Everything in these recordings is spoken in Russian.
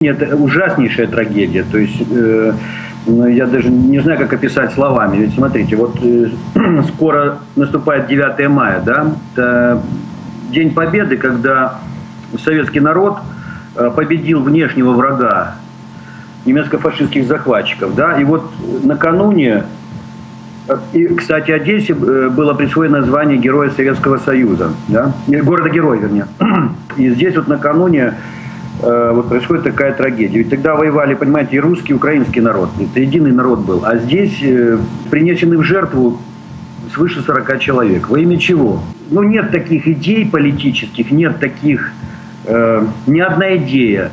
Это ужаснейшая трагедия. То есть э, ну, я даже не знаю, как описать словами. Ведь смотрите, вот э, скоро наступает 9 мая, да? Это День Победы, когда советский народ э, победил внешнего врага немецко-фашистских захватчиков, да? И вот накануне э, и, кстати, Одессе э, было присвоено звание Героя Советского Союза, да? Города-герой, вернее. И здесь вот накануне э, вот происходит такая трагедия. Ведь тогда воевали, понимаете, и русский, и украинский народ. Это единый народ был. А здесь э, принесены в жертву свыше 40 человек. Во имя чего? Ну, нет таких идей политических, нет таких... Э, ни одна идея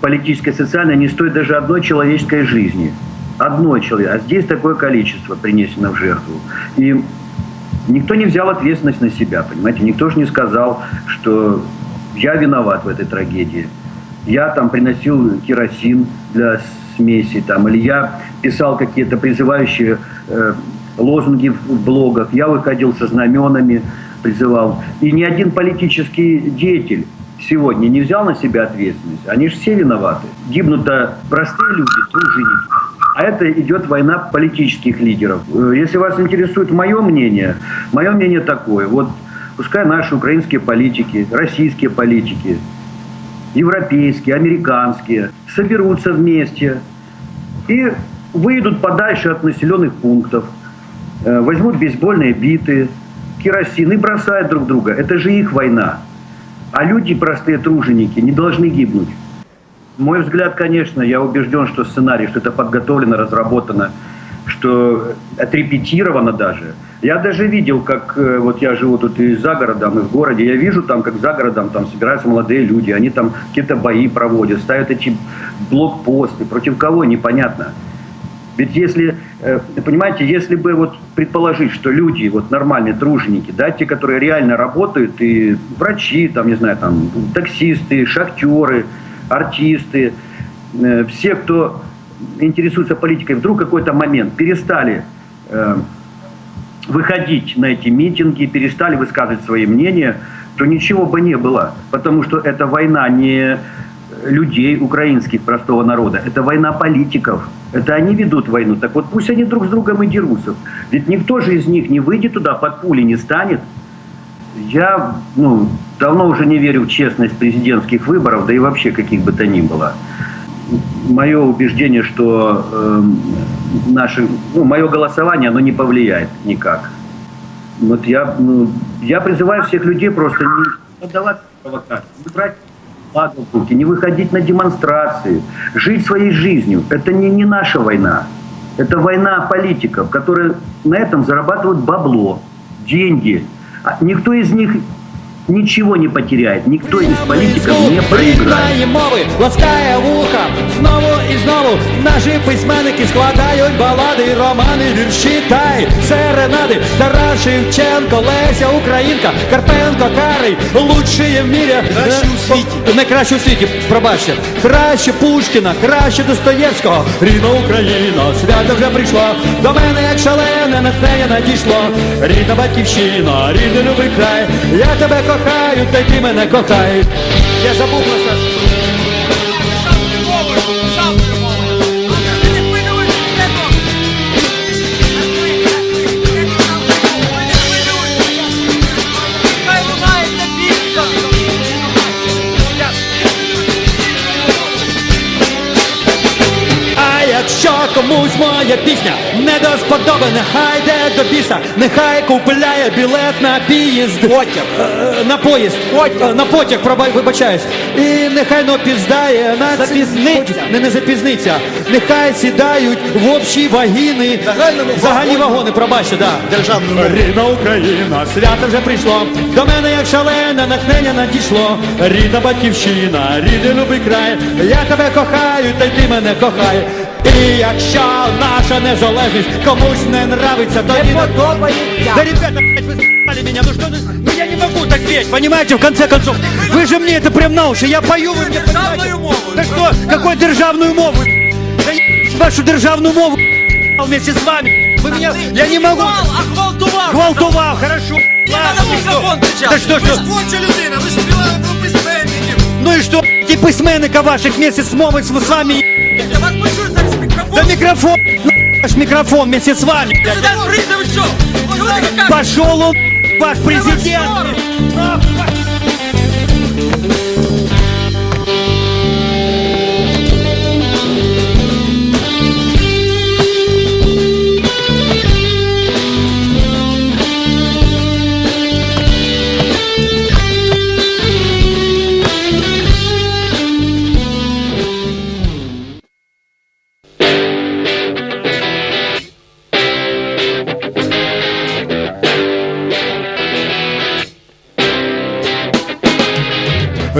политическая, социальная не стоит даже одной человеческой жизни. Одной человек. А здесь такое количество принесено в жертву. И никто не взял ответственность на себя, понимаете? Никто же не сказал, что я виноват в этой трагедии я там приносил керосин для смеси, там, или я писал какие-то призывающие э, лозунги в блогах, я выходил со знаменами, призывал. И ни один политический деятель сегодня не взял на себя ответственность. Они же все виноваты. Гибнут-то простые люди, труженики. А это идет война политических лидеров. Э, если вас интересует мое мнение, мое мнение такое. Вот пускай наши украинские политики, российские политики европейские, американские, соберутся вместе и выйдут подальше от населенных пунктов, э, возьмут бейсбольные биты, керосин и бросают друг друга. Это же их война. А люди, простые труженики, не должны гибнуть. Мой взгляд, конечно, я убежден, что сценарий, что это подготовлено, разработано, что отрепетировано даже – я даже видел, как э, вот я живу тут и за городом, и в городе. Я вижу там, как за городом там собираются молодые люди. Они там какие-то бои проводят, ставят эти блокпосты. Против кого, непонятно. Ведь если, э, понимаете, если бы вот предположить, что люди, вот нормальные труженики, да, те, которые реально работают, и врачи, там, не знаю, там, таксисты, шахтеры, артисты, э, все, кто интересуется политикой, вдруг какой-то момент перестали выходить на эти митинги, перестали высказывать свои мнения, то ничего бы не было. Потому что это война не людей украинских, простого народа. Это война политиков. Это они ведут войну. Так вот пусть они друг с другом и дерутся. Ведь никто же из них не выйдет туда, под пули не станет. Я ну, давно уже не верю в честность президентских выборов, да и вообще каких бы то ни было мое убеждение, что э, наше, ну, мое голосование, оно не повлияет никак. Вот я, ну, я призываю всех людей просто не поддаваться провокации, не брать флаг в руки, не выходить на демонстрации, жить своей жизнью. Это не, не наша война. Это война политиков, которые на этом зарабатывают бабло, деньги. А никто из них ничего не потеряет. Никто из политиков не проиграє. мови ласкає вуха знову і знову наші письменники складають балади, романи, вірші та й серенади. Тарас Шевченко, Леся Українка, Карпенко, Карий, лучший в мірі. Кращі у світі. Не краще у світі, пробачте. Краще Пушкіна, краще Достоєвського. Рідна Україна, свято вже прийшло. До мене як шалене натхнення надійшло. Рідна батьківщина, рідний любий край. Я тебе кохаю, та й ти мене кохай. Я забув про це. Якщо комусь моя пісня не до сподоби, нехай йде до біса, нехай купляє білет на поїзд. Потяг. На поїзд. Е, На потяг, проба- вибачаюсь. І нехай но піздає на Запізниться. Не, не запізниться. Нехай сідають в общі вагіни. Загальному Загальні вагони, пробачте, да. Державну мову. Рідна Україна, свято вже прийшло. До мене як шалене натхнення надійшло. Рідна батьківщина, рідний любий край. Я тебе кохаю, та й ти мене кохай. І якщо наша незалежність комусь не нравится, то не подобається. Да ребята, блядь, вы с***ли меня, ну что, ну, ну я не могу так петь, понимаете, в конце концов. Вы же мне это прям на уши, я пою, вы мне понимаете. Да что, какой державную мову? Да я вашу державную мову вместе с вами. Вы меня, я не могу. А гвалтував! Гвалтував, хорошо. Не надо в ну мікрофон что? кричати. Да что, Ви ж что? творча людина, ви ж співали про письменників. Ну и что? и письменника ваших вместе с мамой с вами. Я вас почую зараз мікрофон. да микрофон, ваш микрофон вместе с вами. Пошел он, ваш президент.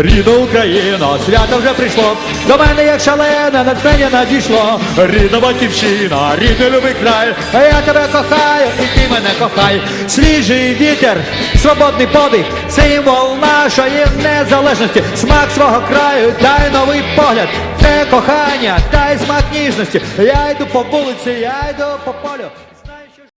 Рідна Україна, свято вже прийшло, до мене як шалене натхнення надійшло. Рідна батьківщина, рідний любий край, а я тебе кохаю, і ти мене кохай. Свіжий вітер, свободний подих, символ нашої незалежності, смак свого краю, дай новий погляд, це кохання, дай смак ніжності. Я йду по вулиці, я йду по полю.